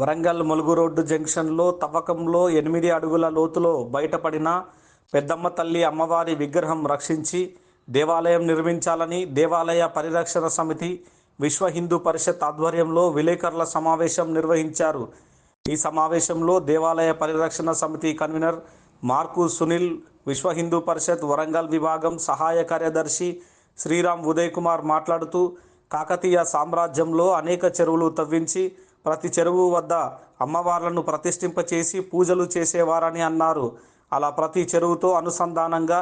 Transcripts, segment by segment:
Warangal Mulugu road జంక్షన్లో తవ్వకంలో ఎనిమిది అడుగుల లోతులో బయటపడిన పెద్దమ్మ తల్లి అమ్మవారి విగ్రహం రక్షించి దేవాలయం నిర్మించాలని దేవాలయ పరిరక్షణ సమితి విశ్వ హిందూ పరిషత్ ఆధ్వర్యంలో విలేకరుల సమావేశం నిర్వహించారు. ఈ సమావేశంలో దేవాలయ పరిరక్షణ సమితి కన్వీనర్ మార్కు సునీల్ విశ్వ హిందూ పరిషత్ వరంగల్ విభాగం సహాయ కార్యదర్శి శ్రీరామ్ ఉదయ్ కుమార్ మాట్లాడుతూ కాకతీయ సామ్రాజ్యంలో అనేక చెరువులు తవ్వించి ప్రతి చెరువు వద్ద అమ్మవార్లను ప్రతిష్ఠింపచేసి పూజలు చేసేవారని అన్నారు. అలా ప్రతి చెరువుతో అనుసంధానంగా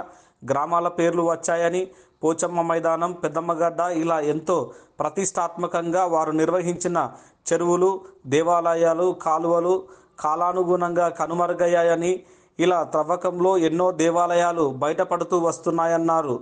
గ్రామాల పేర్లు వచ్చాయని పోచమ్మ మైదానం పెద్దమ్మగడ్డ ఇలా ఎంతో ప్రతిష్టాత్మకంగా వారు నిర్వహించిన చెరువులు దేవాలయాలు కాలువలు కాలానుగుణంగా కనుమరుగయ్యాయని ఇలా త్రవ్వకంలో ఎన్నో దేవాలయాలు బయటపడుతూ వస్తున్నాయన్నారు.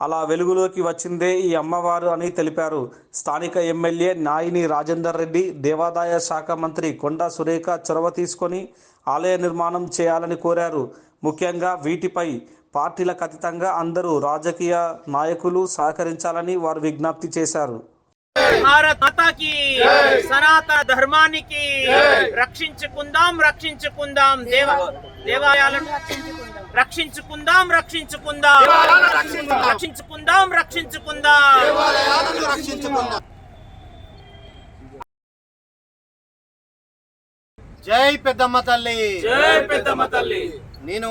అలా వెలుగులోకి వచ్చిందే ఈ అమ్మవారు అని తెలిపారు. స్థానిక ఎమ్మెల్యే నాయిని రాజేందర్ రెడ్డి దేవాదాయ శాఖ మంత్రి కొండా సురేఖ చొరవ తీసుకొని ఆలయ నిర్మాణం చేయాలని కోరారు. ముఖ్యంగా వీటిపై పార్టీలకు అతీతంగా అందరూ రాజకీయ నాయకులు సహకరించాలని వారు విజ్ఞప్తి చేశారు. భారత్ మాతాకి సనాతన ధర్మానికి రక్షించుకుందాం రక్షించుకుందాం దేవ దేవాలయాలను రక్షించుకుందాం రక్షించుకుందాం. రక్షించుకుందాం. రక్షించుకుందాం జై పెద్దమ్మ తల్లి. జై పెద్దమ్మ తల్లి. నేను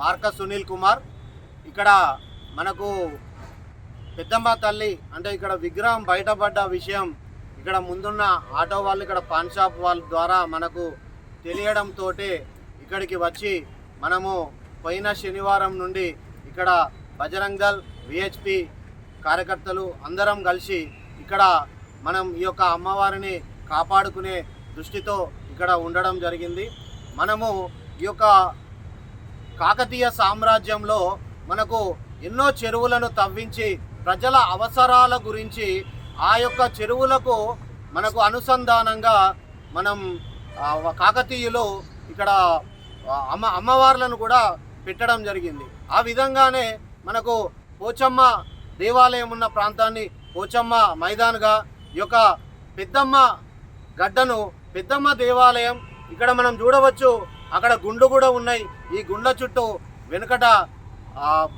మార్క సునీల్ కుమార్. ఇక్కడ మనకు పెద్దమ్మ తల్లి అంటే ఇక్కడ విగ్రహం బయటపడ్డ విషయం ఇక్కడ ముందున్న ఆటో వాళ్ళు ఇక్కడ పాన్ షాప్ వాళ్ళ ద్వారా మనకు తెలియడంతో ఇక్కడికి వచ్చి మనము పోయిన శనివారం నుండి ఇక్కడ బజరంగ్ దల్ విహెచ్పి కార్యకర్తలు అందరం కలిసి ఇక్కడ మనం ఈ యొక్క అమ్మవారిని కాపాడుకునే దృష్టితో ఇక్కడ ఉండడం జరిగింది. మనము ఈ యొక్క కాకతీయ సామ్రాజ్యంలో మనకు ఎన్నో చెరువులను తవ్వించి ప్రజల అవసరాల గురించి ఆ యొక్క చెరువులకు మనకు అనుసంధానంగా మనం కాకతీయులు ఇక్కడ అమ్మ అమ్మవార్లను కూడా పెట్టడం జరిగింది. ఆ విధంగానే మనకు పోచమ్మ దేవాలయం ఉన్న ప్రాంతాన్ని పోచమ్మ మైదాన్గా ఈ యొక్క పెద్దమ్మ గడ్డను పెద్దమ్మ దేవాలయం ఇక్కడ మనం చూడవచ్చు. అక్కడ గుండ్లు కూడా ఉన్నాయి. ఈ గుండ్ల చుట్టూ వెనుకట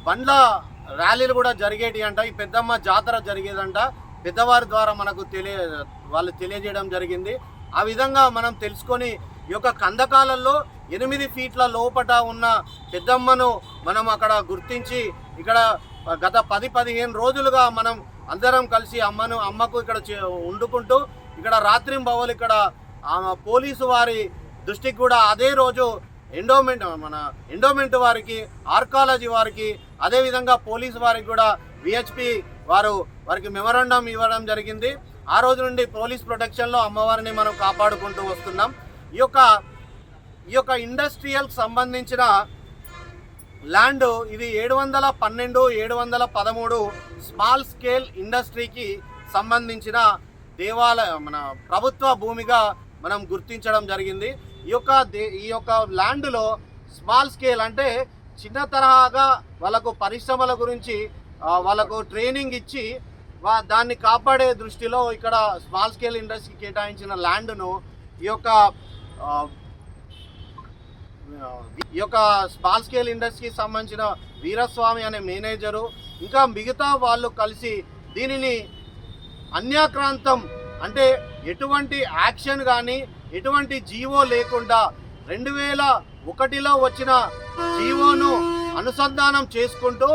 బండ్ల ర్యాలీలు కూడా జరిగేటి అంట ఈ పెద్దమ్మ జాతర జరిగేదంట. పెద్దవారి ద్వారా మనకు తెలియ వాళ్ళు తెలియజేయడం జరిగింది. ఆ విధంగా మనం తెలుసుకొని ఈ యొక్క కందకాలలో ఎనిమిది ఫీట్ల లోపట ఉన్న పెద్దమ్మను మనం అక్కడ గుర్తించి ఇక్కడ గత పది పదిహేను రోజులుగా మనం అందరం కలిసి అమ్మను అమ్మకు ఇక్కడ చే- వండుకుంటూ ఇక్కడ రాత్రింబవలు ఇక్కడ పోలీసు వారి దృష్టికి కూడా అదే రోజు ఎండోమెంట్ మన ఎండోమెంట్ వారికి ఆర్కాలజీ వారికి అదేవిధంగా పోలీసు వారికి కూడా విహెచ్పి వారు వారికి మెమరాండం ఇవ్వడం జరిగింది. ఆ రోజు నుండి పోలీస్ ప్రొటెక్షన్లో అమ్మవారిని మనం కాపాడుకుంటూ వస్తున్నాం. ఈ యొక్క ఈ యొక్క ఇండస్ట్రియల్కి సంబంధించిన ల్యాండ్ ఇది ఏడు వందల పన్నెండు ఏడు వందల పదమూడు స్మాల్ స్కేల్ ఇండస్ట్రీకి సంబంధించిన దేవాలయ మన ప్రభుత్వ భూమిగా మనం గుర్తించడం జరిగింది. ఈ యొక్క దే ఈ యొక్క ల్యాండ్లో స్మాల్ స్కేల్ అంటే చిన్న తరహాగా వాళ్ళకు పరిశ్రమల గురించి వాళ్ళకు ట్రైనింగ్ ఇచ్చి వా దాన్ని కాపాడే దృష్టిలో ఇక్కడ స్మాల్ స్కేల్ ఇండస్ట్రీకి కేటాయించిన ల్యాండ్ను ఈ యొక్క ఈ యొక్క స్మాల్ స్కేల్ ఇండస్ట్రీకి సంబంధించిన వీరస్వామి అనే మేనేజరు ఇంకా మిగతా వాళ్ళు కలిసి దీనిని అన్యాక్రాంతం అంటే ఎటువంటి యాక్షన్ కానీ ఎటువంటి జీవో లేకుండా రెండు వేల ఒకటిలో వచ్చిన జీవోను అనుసంధానం చేసుకుంటూ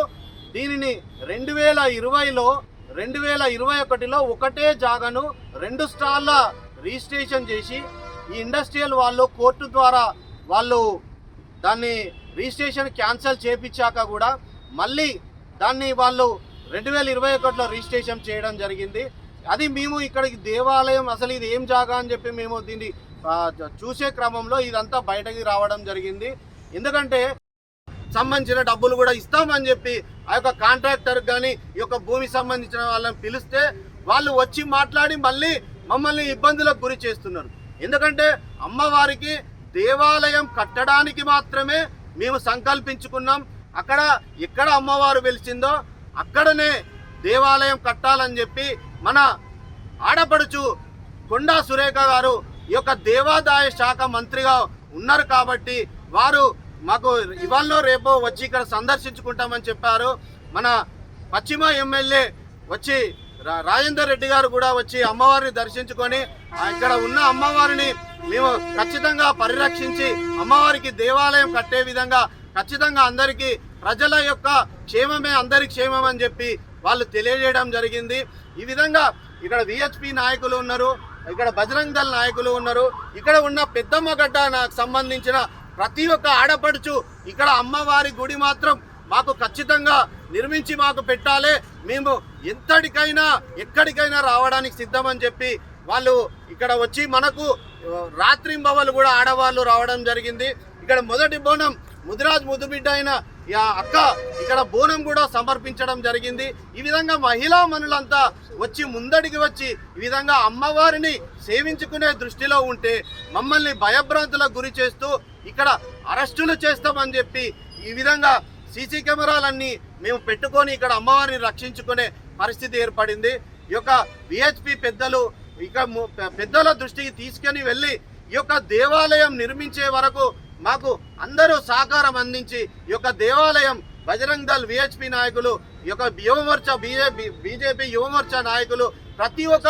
దీనిని రెండు వేల ఇరవైలో రెండు వేల ఇరవై ఒకటిలో ఒకటే జాగాను రెండు స్టార్ల రిజిస్ట్రేషన్ చేసి ఈ ఇండస్ట్రియల్ వాళ్ళు కోర్టు ద్వారా వాళ్ళు దాన్ని రిజిస్ట్రేషన్ క్యాన్సిల్ చేపించాక కూడా మళ్ళీ దాన్ని వాళ్ళు రెండు వేల ఇరవై ఒకటిలో రిజిస్ట్రేషన్ చేయడం జరిగింది. అది మేము ఇక్కడికి దేవాలయం అసలు ఇది ఏం జాగా అని చెప్పి మేము దీన్ని చూసే క్రమంలో ఇదంతా బయటకి రావడం జరిగింది. ఎందుకంటే సంబంధించిన డబ్బులు కూడా ఇస్తామని చెప్పి ఆ యొక్క కాంట్రాక్టర్ కానీ ఈ యొక్క భూమికి సంబంధించిన వాళ్ళని పిలిస్తే వాళ్ళు వచ్చి మాట్లాడి మళ్ళీ మమ్మల్ని ఇబ్బందులకు గురి చేస్తున్నారు. ఎందుకంటే అమ్మవారికి దేవాలయం కట్టడానికి మాత్రమే మేము సంకల్పించుకున్నాం. అక్కడ ఎక్కడ అమ్మవారు వెలిచిందో అక్కడనే దేవాలయం కట్టాలని చెప్పి మన ఆడపడుచు కొండా సురేఖ గారు ఈ యొక్క దేవాదాయ శాఖ మంత్రిగా ఉన్నారు కాబట్టి వారు మాకు ఇవాళ రేపో వచ్చి ఇక్కడ సందర్శించుకుంటామని చెప్పారు. మన పశ్చిమ ఎమ్మెల్యే వచ్చి రాజేందర్ రెడ్డి గారు కూడా వచ్చి అమ్మవారిని దర్శించుకొని ఇక్కడ ఉన్న అమ్మవారిని మేము ఖచ్చితంగా పరిరక్షించి అమ్మవారికి దేవాలయం కట్టే విధంగా ఖచ్చితంగా అందరికీ ప్రజల యొక్క క్షేమమే అందరి క్షేమం అని చెప్పి వాళ్ళు తెలియజేయడం జరిగింది. ఈ విధంగా ఇక్కడ విహెచ్పి నాయకులు ఉన్నారు ఇక్కడ బజరంగ్ దళ నాయకులు ఉన్నారు ఇక్కడ ఉన్న పెద్దమ్మ గడ్డ నాకు సంబంధించిన ప్రతి ఒక్క ఆడపడుచు ఇక్కడ అమ్మవారి గుడి మాత్రం మాకు ఖచ్చితంగా నిర్మించి మాకు పెట్టాలి. మేము ఎంతటికైనా ఎక్కడికైనా రావడానికి సిద్ధమని చెప్పి వాళ్ళు ఇక్కడ వచ్చి మనకు రాత్రింబవలు కూడా ఆడవాళ్ళు రావడం జరిగింది. ఇక్కడ మొదటి బోనం ముదిరాజ్ ముద్దుబిడ్డ అయిన అక్క ఇక్కడ బోనం కూడా సమర్పించడం జరిగింది. ఈ విధంగా మహిళా మనులంతా వచ్చి ముందడికి వచ్చి ఈ విధంగా అమ్మవారిని సేవించుకునే దృష్టిలో ఉంటే మమ్మల్ని భయభ్రాంతులకు గురి చేస్తూ ఇక్కడ అరెస్టులు చేస్తామని చెప్పి ఈ విధంగా సీసీ కెమెరాలన్నీ మేము పెట్టుకొని ఇక్కడ అమ్మవారిని రక్షించుకునే పరిస్థితి ఏర్పడింది. ఈ యొక్క విహెచ్పి పెద్దలు ఇక పెద్దల దృష్టికి తీసుకొని వెళ్ళి ఈ యొక్క దేవాలయం నిర్మించే వరకు మాకు అందరూ సహకారం అందించి ఈ యొక్క దేవాలయం బజరంగ్ దళ్ విహెచ్పి నాయకులు ఈ యొక్క యువమోర్చా బీజేపీ బీజేపీ యువమోర్చా నాయకులు ప్రతి ఒక్క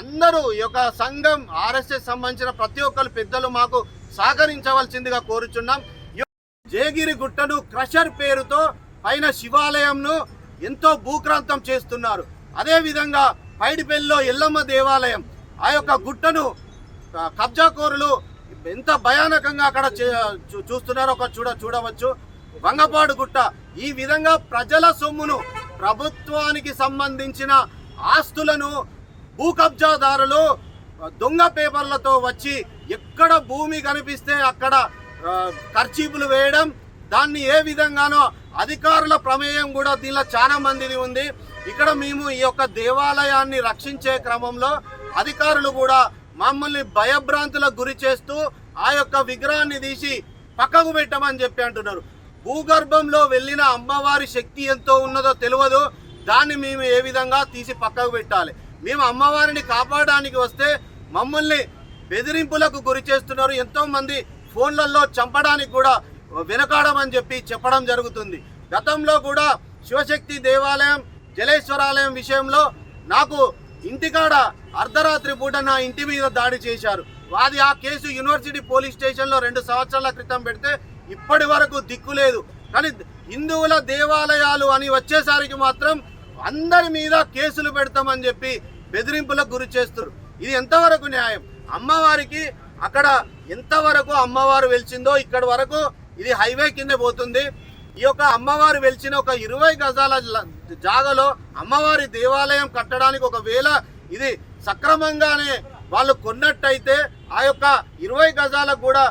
అందరూ ఈ యొక్క సంఘం ఆర్ఎస్ఎస్ సంబంధించిన ప్రతి ఒక్కరు పెద్దలు మాకు సహకరించవలసిందిగా కోరుచున్నాం. జయగిరి గుట్టను క్రషర్ పేరుతో పైన శివాలయంను ఎంతో భూక్రాంతం చేస్తున్నారు. అదేవిధంగా పైడిపెల్లిలో పైడిపల్లిలో ఎల్లమ్మ దేవాలయం ఆ యొక్క గుట్టను కబ్జాకోరులు ఎంత భయానకంగా అక్కడ చే- చూస్తున్నారో ఒక చూడ చూడవచ్చు. వంగపాడు గుట్ట ఈ విధంగా ప్రజల సొమ్మును ప్రభుత్వానికి సంబంధించిన ఆస్తులను భూ కబ్జాదారులు దొంగ పేపర్లతో వచ్చి ఎక్కడ భూమి కనిపిస్తే అక్కడ ఖర్చీపులు వేయడం దాన్ని ఏ విధంగానో అధికారుల ప్రమేయం కూడా దీనిలో చాలా మందిది ఉంది. ఇక్కడ మేము ఈ యొక్క దేవాలయాన్ని రక్షించే క్రమంలో అధికారులు కూడా మమ్మల్ని భయభ్రాంతులకు గురి చేస్తూ ఆ యొక్క విగ్రహాన్ని తీసి పక్కకు పెట్టమని చెప్పి అంటున్నారు. భూగర్భంలో వెళ్ళిన అమ్మవారి శక్తి ఎంతో ఉన్నదో తెలియదు. దాన్ని మేము ఏ విధంగా తీసి పక్కకు పెట్టాలి? మేము అమ్మవారిని కాపాడడానికి వస్తే మమ్మల్ని బెదిరింపులకు గురి చేస్తున్నారు. ఎంతోమంది ఫోన్లలో చంపడానికి కూడా వెనకాడమని చెప్పి చెప్పడం జరుగుతుంది. గతంలో కూడా శివశక్తి దేవాలయం జలేశ్వరాలయం విషయంలో నాకు ఇంటికాడ అర్ధరాత్రి పూట నా ఇంటి మీద దాడి చేశారు. వాది ఆ కేసు యూనివర్సిటీ పోలీస్ స్టేషన్లో రెండు సంవత్సరాల క్రితం పెడితే ఇప్పటి వరకు దిక్కు లేదు. కానీ హిందువుల దేవాలయాలు అని వచ్చేసరికి మాత్రం అందరి మీద కేసులు పెడతామని చెప్పి బెదిరింపులకు గురి చేస్తారు ఇది ఎంతవరకు న్యాయం? అమ్మవారికి అక్కడ ఎంతవరకు అమ్మవారు వెలిచిందో ఇక్కడ వరకు ఇది హైవే కింద పోతుంది. ఈ యొక్క అమ్మవారు వెలిచిన ఒక ఇరవై గజాల జాగలో అమ్మవారి దేవాలయం కట్టడానికి ఒకవేళ ఇది సక్రమంగానే వాళ్ళు కొన్నట్టయితే ఆ యొక్క ఇరవై గజాలకు కూడా